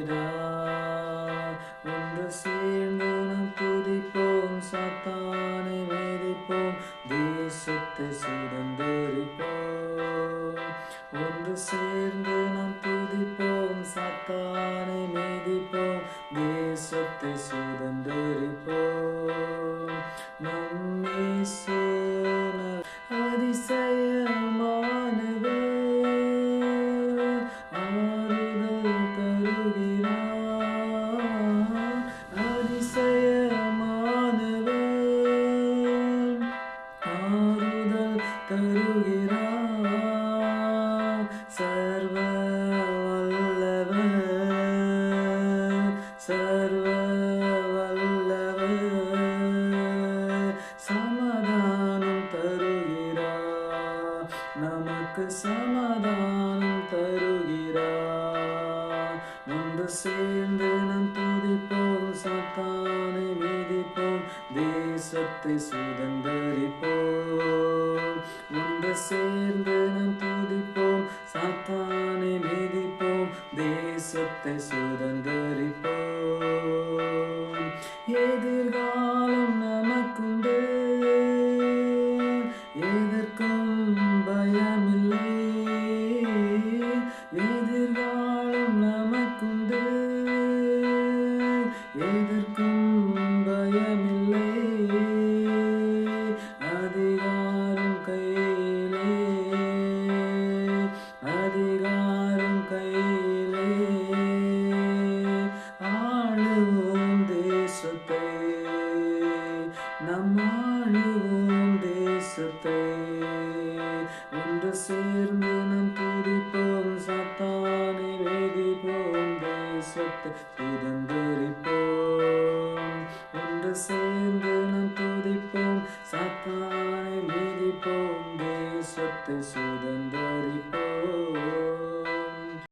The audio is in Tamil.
தேடா ஒன்று சேர்ந்து நம் துதிப்போம். சத்தானை வேதிப்போம். தேசத்தை சிறந்தரிப்போம் ஒன்று சேர்ந்து நம் துதிப்போம். சத்தானை மேதிப்போம் தேசத்தை சிறந்தரிப்போம் சர்வ வல்லவர் சர்வ வல்லவர் சமாதானம் தருகிறார் நமக்கு சமாதானம் தருகிறார். ஒன்று சேர்ந்து தேசத்தை சுதந்தரிப்போம். ஒன்று சேர்ந்து நாம் துதிப்போம். சாத்தானை மீதிப்போம். தேசத்தை சுதந்தரிப்போம். எதிர்காலம் நமக்குண்டு. நம்மாழிவோம் தேசத்தை. ஒன்று சேர்ந்து நம் துதிப்போம் சத்தானை வேதிப்போம் தேசத்தை சுதந்திரிப்போம் ஒன்று சேர்ந்து நம் துதிப்போம் சத்தானை வேதிப்போம் தேசத்தை சுதந்திரிப்போம்.